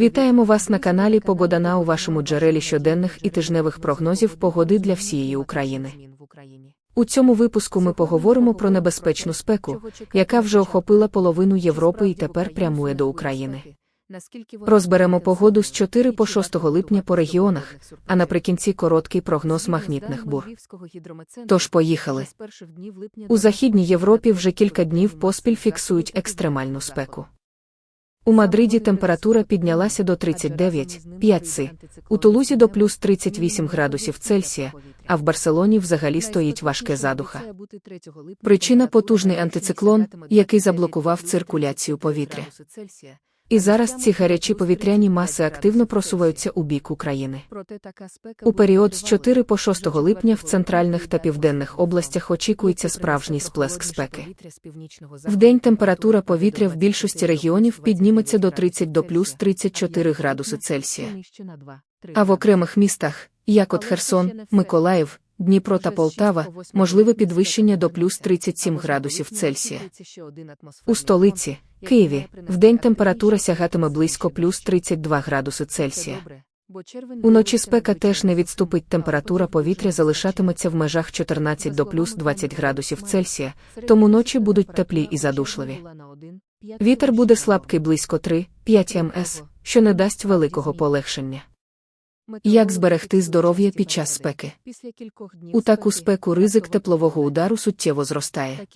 Вітаємо вас на каналі Погодана у вашому джерелі щоденних і тижневих прогнозів погоди для всієї України. У цьому випуску ми поговоримо про небезпечну спеку, яка вже охопила половину Європи і тепер прямує до України. Розберемо погоду з 4 по 6 липня по регіонах, а наприкінці короткий прогноз магнітних бур. Тож поїхали. У Західній Європі вже кілька днів поспіль фіксують екстремальну спеку. У Мадриді температура піднялася до 39,5 си, у Тулузі до плюс 38 градусів Цельсія, а в Барселоні взагалі стоїть важке задуха. Причина потужний антициклон, який заблокував циркуляцію повітря. І зараз ці гарячі повітряні маси активно просуваються у бік України. У період з 4 по 6 липня в центральних та південних областях очікується справжній сплеск спеки. Вдень температура повітря в більшості регіонів підніметься до 30 до плюс 34 градуси Цельсія. А в окремих містах, як от Херсон, Миколаїв, Дніпро та Полтава, можливе підвищення до плюс 37 градусів Цельсія. У столиці, Києві, вдень температура сягатиме близько плюс 32 градуси Цельсія. Уночі спека теж не відступить, температура повітря залишатиметься в межах 14 до плюс 20 градусів Цельсія, тому ночі будуть теплі і задушливі. Вітер буде слабкий близько 3-5 МС, що не дасть великого полегшення. Як зберегти здоров'я під час спеки? У таку спеку ризик теплового удару суттєво зростає.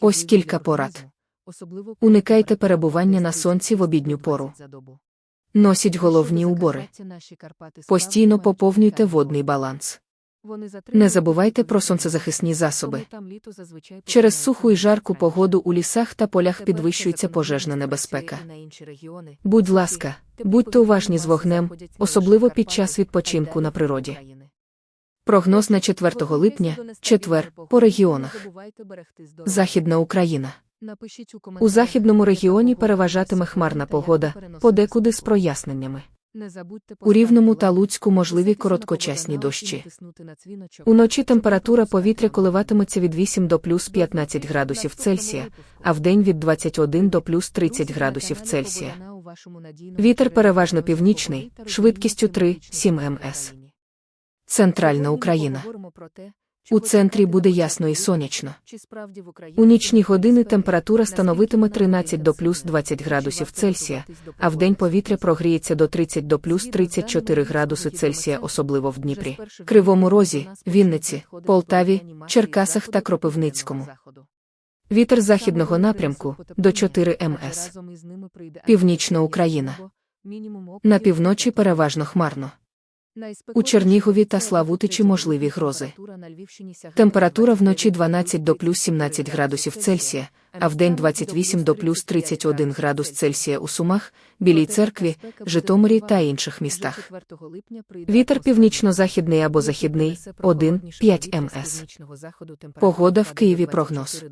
Ось кілька порад. Уникайте перебування на сонці в обідню пору. Носіть головні убори. Постійно поповнюйте водний баланс. Не забувайте про сонцезахисні засоби. Через суху і жарку погоду у лісах та полях підвищується пожежна небезпека. Будь ласка, будьте уважні з вогнем, особливо під час відпочинку на природі. Прогноз на 4 липня, четвер, по регіонах. Західна Україна. У західному регіоні переважатиме хмарна погода, подекуди з проясненнями. У Рівному та Луцьку можливі короткочасні дощі. Уночі температура повітря коливатиметься від 8 до плюс 15 градусів Цельсія, а вдень від 21 до плюс 30 градусів Цельсія. Вітер переважно північний, швидкістю 3-7 МС. Центральна Україна. У центрі буде ясно і сонячно. У нічні години температура становитиме 13 до плюс 20 градусів Цельсія, а вдень повітря прогріється до 30 до плюс 34 градуси Цельсія, особливо в Дніпрі, Кривому Розі, Вінниці, Полтаві, Черкасах та Кропивницькому. Вітер західного напрямку до 4 МС. Північна Україна. На півночі переважно хмарно. У Чернігові та Славутичі можливі грози. Температура вночі 12 до плюс 17 градусів Цельсія, а вдень 28 до плюс 31 градус Цельсія у Сумах, Білій церкві, Житомирі та інших містах. Вітер північно-західний або західний 1-5 МС. Погода в Києві прогноз.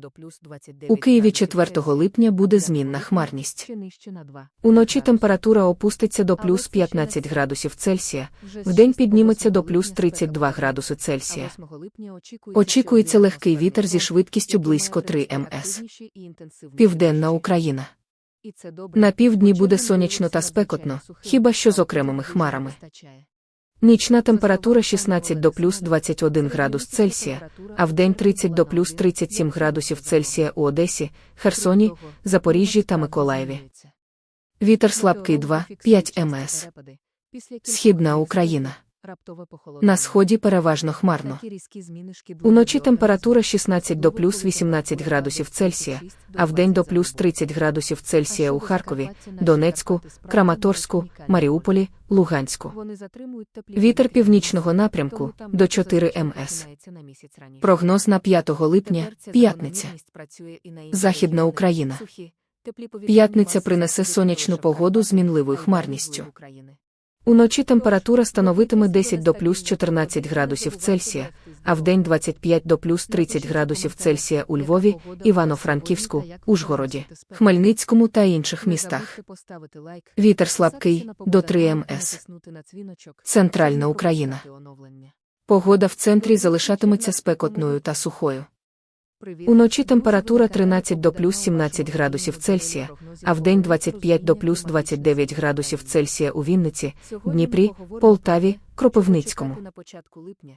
У Києві 4 липня буде змінна хмарність. Уночі температура опуститься до плюс 15 градусів Цельсія, вдень підніметься до плюс 32 градуси Цельсія. Очікується легкий вітер зі швидкістю близько 3 МС. Південна Україна. На півдні буде сонячно та спекотно, хіба що з окремими хмарами. Нічна температура 16 до плюс 21 градус Цельсія, а вдень 30 до плюс 37 градусів Цельсія у Одесі, Херсоні, Запоріжжі та Миколаєві. Вітер слабкий 2-5 МС. Східна Україна. На сході переважно хмарно. Уночі температура 16 до плюс 18 градусів Цельсія, а вдень до плюс 30 градусів Цельсія у Харкові, Донецьку, Краматорську, Маріуполі, Луганську. Вітер північного напрямку до 4 МС. Прогноз на 5 липня, п'ятниця. Західна Україна. П'ятниця принесе сонячну погоду з мінливою хмарністю. Уночі температура становитиме 10 до плюс 14 градусів Цельсія, а вдень 25 до плюс 30 градусів Цельсія у Львові, Івано-Франківську, Ужгороді, Хмельницькому та інших містах. Вітер слабкий до 3 МС. Центральна Україна. Погода в центрі залишатиметься спекотною та сухою. Уночі температура 13 до плюс 17 градусів Цельсія, а вдень 25 до плюс 29 градусів Цельсія у Вінниці, Дніпрі, Полтаві, Кропивницькому.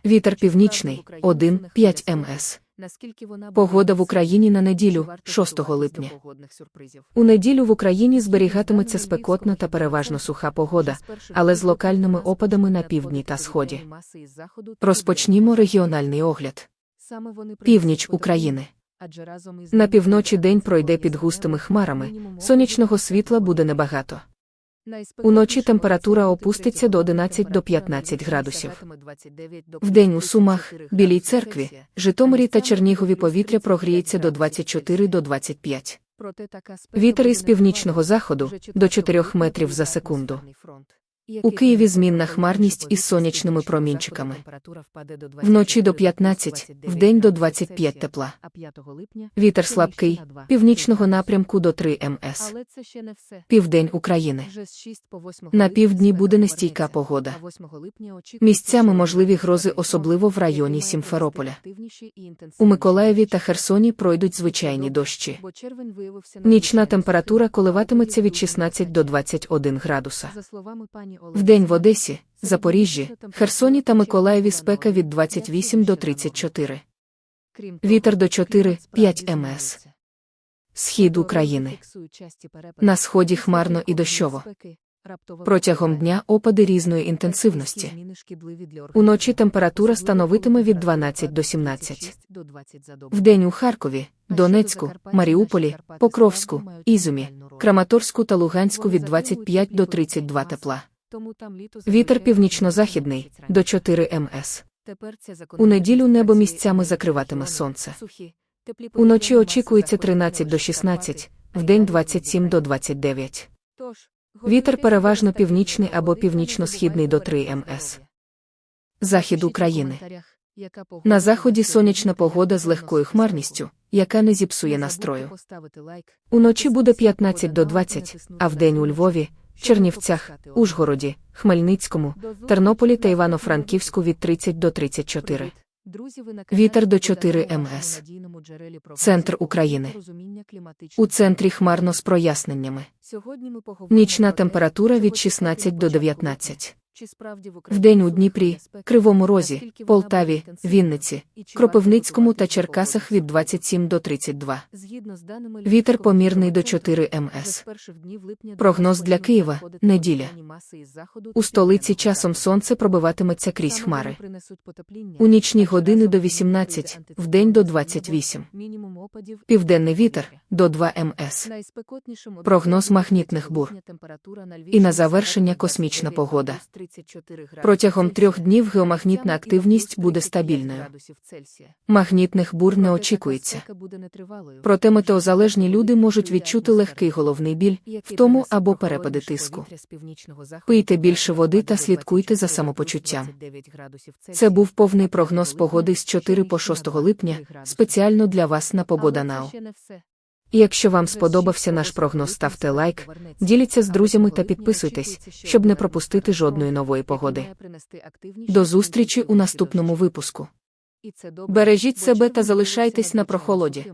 Вітер північний 1,5 МС. Погода в Україні на неділю, 6 липня. У неділю в Україні зберігатиметься спекотна та переважно суха погода, але з локальними опадами на півдні та сході. Розпочнімо регіональний огляд. Північ України. На півночі день пройде під густими хмарами, сонячного світла буде небагато. Уночі температура опуститься до 11 до 15 градусів. Вдень у Сумах, Білій церкві, Житомирі та Чернігові повітря прогріється до 24 до 25. Вітер із північного заходу до 4 метрів за секунду. У Києві змінна хмарність із сонячними промінчиками. Вночі до 15, вдень до 25 тепла. Вітер слабкий, північного напрямку до 3 МС. Південь України. Вже з 6 по 8 На півдні буде нестійка погода. а 8 липня очікується, Місцями можливі грози, особливо в районі Сімферополя. У Миколаєві та. Херсоні пройдуть звичайні дощі. Нічна температура коливатиметься від опадів 16 до дуже 21 градуса. Вдень в Одесі, Запоріжжі, Херсоні та Миколаєві спека від 28 до 34. крім Вітер до клімат 4-5 МС. Схід України. На сході хмарно і дощово. Протягом дня опади різної інтенсивності. Уночі температура становитиме від температура 12 до падає 17. 36 до 20 за добу. Вдень у Харкові, Донецьку, Маріуполі, Покровську, Ізумі. Краматорську та Луганську від затримують 25 до теплі 32 тепла. Вітер північно-західний до 4 МС. У неділю небо місцями закриватиме сонце. Уночі очікується 13 до лише 16, Карпати, вдень а й 27 до 29. Тож, Вітер переважно північний або північно-східний до 3 МС. Захід України. На заході сонячна погода з легкою хмарністю, яка не зіпсує настрою. Уночі буде 15 до канал 20, а вдень у Львові, Чернівцях, Ужгороді, Хмельницькому, Тернополі та Івано-Франківську від 30 до 34. Привіт, друзі, ви на каналі Вітер до Богдана 4 МС. Центр України. У центрі хмарно з проясненнями. Нічна температура від чекати 16 до початку 19. В Вдень у Дніпрі. Кривому Розі, Полтаві. Вінниці, Кропивницькому та Черкасах від 27 до 32. Згідно з даними Вітер помірний до гідроцентру, 4 МС. Прогноз для Києва неділя. У столиці часом сонце пробиватиметься крізь хмари. У нічні години до з 18, прийде вдень до антициклонне 28. небо, мінімум опадів і Південний вітер до 2 МС. Прогноз магнітних бур. І на завершення космічна погода. Плюс 34 градуси Протягом трьох днів геомагнітна активність буде стабільною. Магнітних бур не очікується. Проте метеозалежні люди можуть відчути легкий головний біль, втому або перепади тиску. Пийте більше води та слідкуйте за самопочуттям. 29 градусів Це був повний прогноз погоди з 4 по щонічно 6 липня, спеціально для вас на Але І якщо вам сподобався наш прогноз, ставте лайк, діліться з друзями та підписуйтесь, щоб не пропустити жодної нової погоди. До зустрічі у наступному випуску. Бережіть себе та залишайтесь на прохолоді.